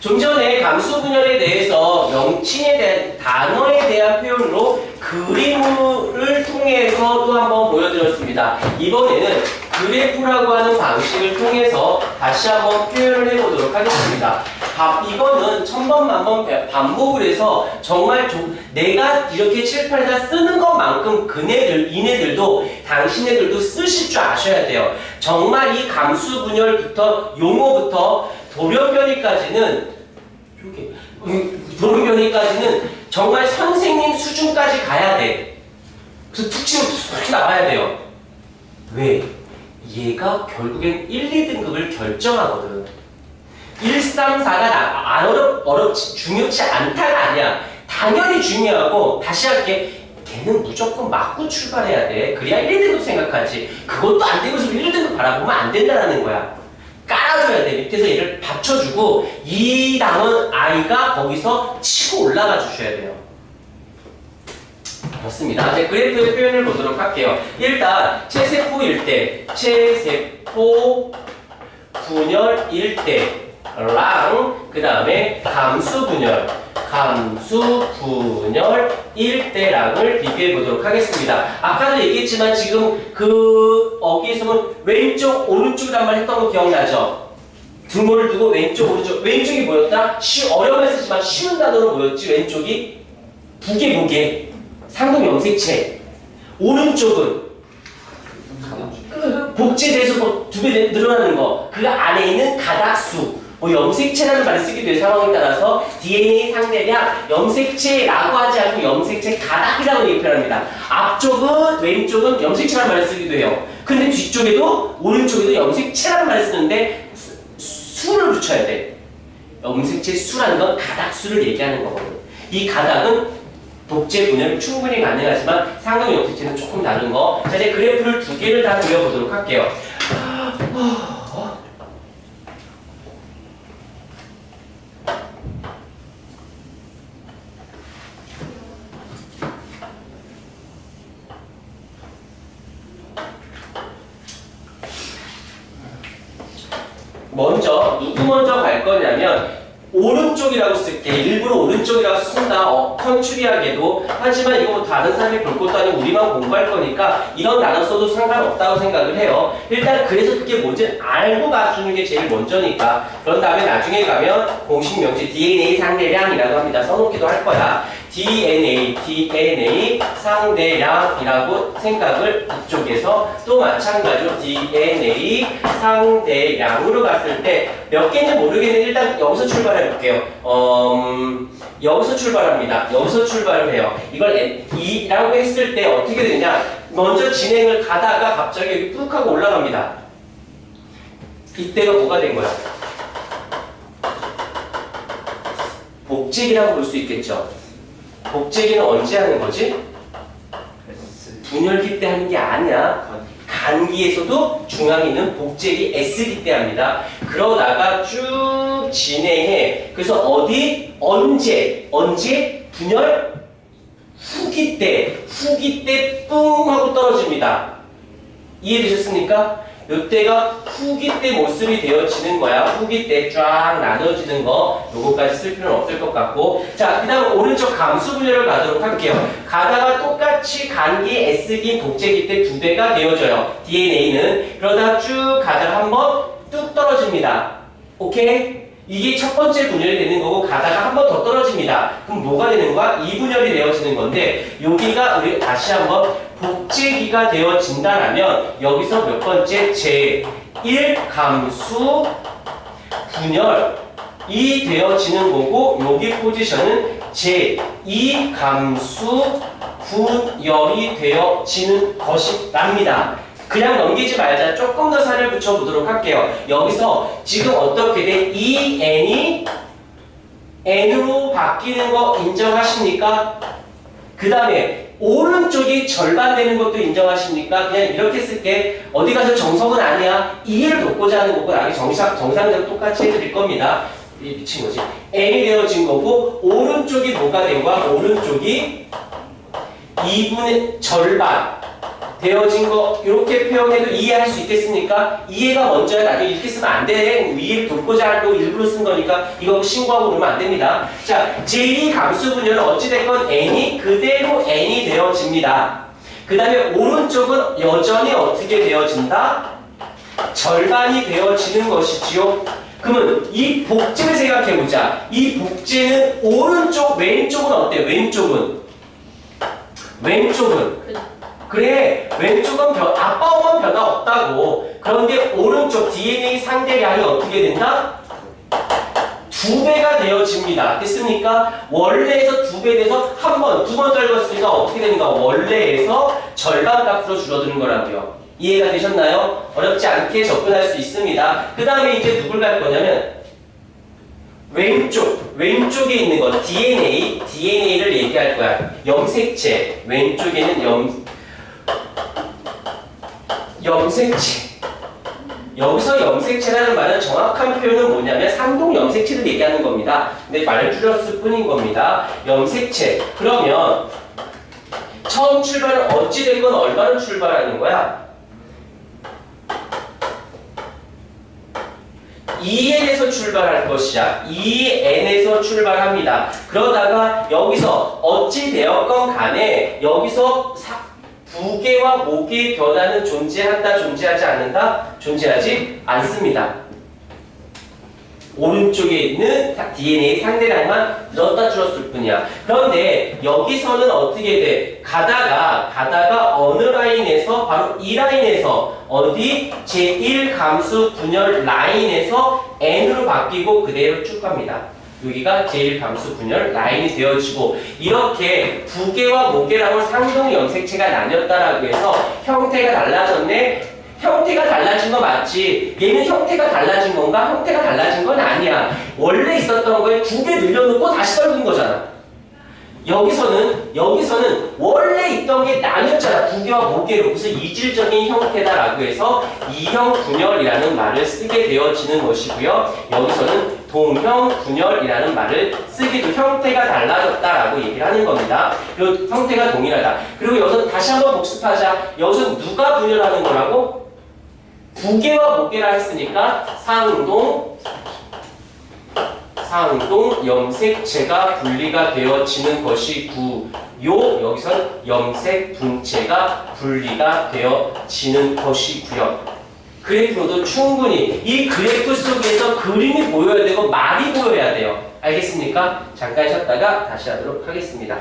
좀 전에 감수 분열에 대해서 명칭에 대한 단어에 대한 표현으로 그림을 통해서 또 한번 보여드렸습니다. 이번에는 그래프라고 하는 방식을 통해서 다시 한번 표현을 해보도록 하겠습니다. 바- 이거는 천번 만번 배- 반복을 해서 정말 좀 내가 이렇게 칠판에다 쓰는 것만큼 그네들, 이네들도 당신네들도 쓰실 줄 아셔야 돼요. 정말 이 감수 분열부터 용어부터 돌연변이까지는 이렇게 음, 돌연변이까지는 정말 선생님 수준까지 가야 돼. 그래서 툭 치면 툭 나와야 돼요. 왜? 얘가 결국엔 1, 2등급을 결정하거든. 1, 3, 4가 안 어렵, 어렵지, 중요치 않다가 아니야. 당연히 중요하고, 다시 할게. 걔는 무조건 맞고 출발해야 돼. 그래야 1, 2등급 생각하지. 그것도 안 되고서 1, 2등급 바라보면 안 된다는 거야. 깔아줘야 돼. 밑에서 얘를 받쳐주고, 이 남은 아이가 거기서 치고 올라가 주셔야 돼요. 그렇습니다. 이제 그래프의 표현을 보도록 할게요. 일단 체세포일 때, 체세포 분열일 때랑 그 다음에 감수 분열, 감수 분열일 때랑을 비교해 보도록 하겠습니다. 아까도 얘기했지만 지금 그 어기에서는 왼쪽 오른쪽이란 말 했던 거 기억나죠? 등호를 두고 왼쪽 오른쪽 왼쪽이 뭐였다? 쉬, 어려움을 쓰지만 쉬운 단어로 뭐였지? 왼쪽이 부계 무게 상동 염색체. 오른쪽은 복제돼서 두배 늘어나는 거. 그 안에 있는 가닥수. 뭐 염색체라는 말을 쓰기도 상황에 따라서 DNA 상대량 염색체라고 하지 않고 염색체 가닥이라고 얘기 표현합니다. 앞쪽은 왼쪽은 염색체라는 말을 쓰기도 해요. 근데 뒤쪽에도 오른쪽에도 염색체라는 말을 쓰는데 수- 수를 붙여야 돼 염색체 수라는 건 가닥수를 얘기하는 거거든 이 가닥은 독재 분열 충분히 가능하지만 상동 염색체는 조금 다른 거. 자 이제 그래프를 두 개를 다 그려보도록 할게요. 먼저 누구 먼저 갈 거냐면 오른쪽이라고 쓸게 일부러 오른쪽이라고 쓴다 어, 컨츄리하게도. 하지만 이거 뭐 다른 사람이 볼 것도 아니고 우리만 공부할 거니까 이런 단어 써도 상관없다고 생각을 해요. 일단 그래서 그게 뭔지 알고 가주는 게 제일 먼저니까. 그런 다음에 나중에 가면 공식 명제 DNA 상대량이라고 합니다. 써놓기도 할 거야 DNA, DNA 상대량이라고 생각을 이쪽에서 또 마찬가지로 DNA 상대량으로 갔을 때 몇 개인지 모르겠는데 일단 여기서 출발해 볼게요. 음, 여기서 출발합니다. 여기서 출발을 해요. 이걸 E라고 했을 때 어떻게 되냐? 먼저 진행을 가다가 갑자기 여기 뚝 하고 올라갑니다. 이때가 뭐가 된 거야? 복제기라고 볼 수 있겠죠. 복제기는 언제 하는 거지? 분열기 때 하는 게 아니야. 간기에서도 중앙에 있는 복제기 S기 때 합니다. 그러다가 쭉 진행해. 그래서 어디, 언제, 언제 분열? 후기 때, 후기 때 뿡 하고 떨어집니다. 이해되셨습니까? 이때가 후기 때 모습이 되어지는 거야. 후기 때 쫙 나눠지는 거. 요거까지 쓸 필요는 없을 것 같고. 자, 그 다음 오른쪽 감수 분열을 가도록 할게요. 가다가 똑같이 간기 S기 복제기 때 두 배가 되어져요. DNA는. 그러다 쭉 가다가 한번 뚝 떨어집니다. 오케이? 이게 첫 번째 분열이 되는 거고 가다가 한 번 더 떨어집니다. 그럼 뭐가 되는 거야? 2분열이 되어지는 건데 여기가 우리 다시 한번 복제기가 되어진다라면 여기서 몇 번째 제1 감수 분열 이 되어지는 거고 여기 포지션은 제2 감수 분열이 되어지는 것이랍니다. 그냥 넘기지 말자. 조금 더 살을 붙여보도록 할게요. 여기서 지금 어떻게 돼? 이 n이 n으로 바뀌는 거 인정하십니까? 그 다음에 오른쪽이 절반 되는 것도 인정하십니까? 그냥 이렇게 쓸게. 어디 가서 정석은 아니야. 이해를 돕고자 하는 거고 나중에 정상, 정상적으로 똑같이 해드릴 겁니다. 이 미친 거지. n이 되어진 거고 오른쪽이 뭐가 된 거야? 오른쪽이 2분의 절반 되어진 거 이렇게 표현해도 이해할 수 있겠습니까? 이해가 먼저야 나중에 이렇게 쓰면 안 돼. 이해를 돕고자 하고 일부러 쓴 거니까 이거 신고하고 그러면 안 됩니다. 자, 제2 감수 분열은 어찌됐건 n이 그대로 n이 되어집니다. 그 다음에 오른쪽은 여전히 어떻게 되어진다? 절반이 되어지는 것이지요. 그러면 이 복제를 생각해보자. 이 복제는 오른쪽, 왼쪽은 어때? 왼쪽은? 왼쪽은? 그래 왼쪽은 변, 아빠만 변화 없다고 그런데 오른쪽 DNA 상대량이 어떻게 된다? 두 배가 되어집니다 됐습니까? 원래에서 두 배 돼서 한 번, 두 번 떨궜으니까 어떻게 되는가? 원래에서 절반 값으로 줄어드는 거라고요 이해가 되셨나요? 어렵지 않게 접근할 수 있습니다 그 다음에 이제 누굴 갈 거냐면 왼쪽, 왼쪽에 있는 거 DNA, DNA를 얘기할 거야 염색체, 왼쪽에는 염, 염색체. 여기서 염색체라는 말은 정확한 표현은 뭐냐면 상동 염색체를 얘기하는 겁니다. 근데 말을 줄였을 뿐인 겁니다. 염색체. 그러면 처음 출발은 어찌됐건 얼마로 출발하는 거야? 2n에서 출발할 것이야. 2n에서 출발합니다. 그러다가 여기서 어찌 되었건 간에 여기서 사- 부계와 모계의 변화는 존재한다, 존재하지 않는다? 존재하지 않습니다. 오른쪽에 있는 DNA 상대량만 늘었다 줄었을 뿐이야. 그런데 여기서는 어떻게 돼? 가다가 가다가 어느 라인에서 바로 이 라인에서 어디 제1 감수 분열 라인에서 n으로 바뀌고 그대로 쭉 갑니다. 여기가 제1 감수 분열 라인이 되어지고 이렇게 부계와 모계라고 상동 염색체가 나뉘었다라고 해서 형태가 달라졌네. 형태가 달라진 거 맞지? 얘는 형태가 달라진 건가? 형태가 달라진 건 아니야. 원래 있었던 거에 두배 늘려놓고 다시 떨군 거잖아. 여기서는 여기서는 원래 있던 게 나뉘었잖아. 부계와 모계로. 그래서 이질적인 형태다라고 해서 이형 분열이라는 말을 쓰게 되어지는 것이고요. 여기서는 동형 분열이라는 말을 쓰기도 형태가 달라졌다라고 얘기를 하는 겁니다. 그리고 형태가 동일하다. 그리고 여기서 다시 한번 복습하자. 여기서 누가 분열하는 거라고? 부계와 모계라 했으니까 상동 상동 염색체가 분리가 되어지는 것이구요. 여기선 염색 분체가 분리가 되어지는 것이고요. 그래프도 충분히 이 그래프 속에서 그림이 보여야 되고 말이 보여야 돼요. 알겠습니까? 잠깐 쉬었다가 다시 하도록 하겠습니다.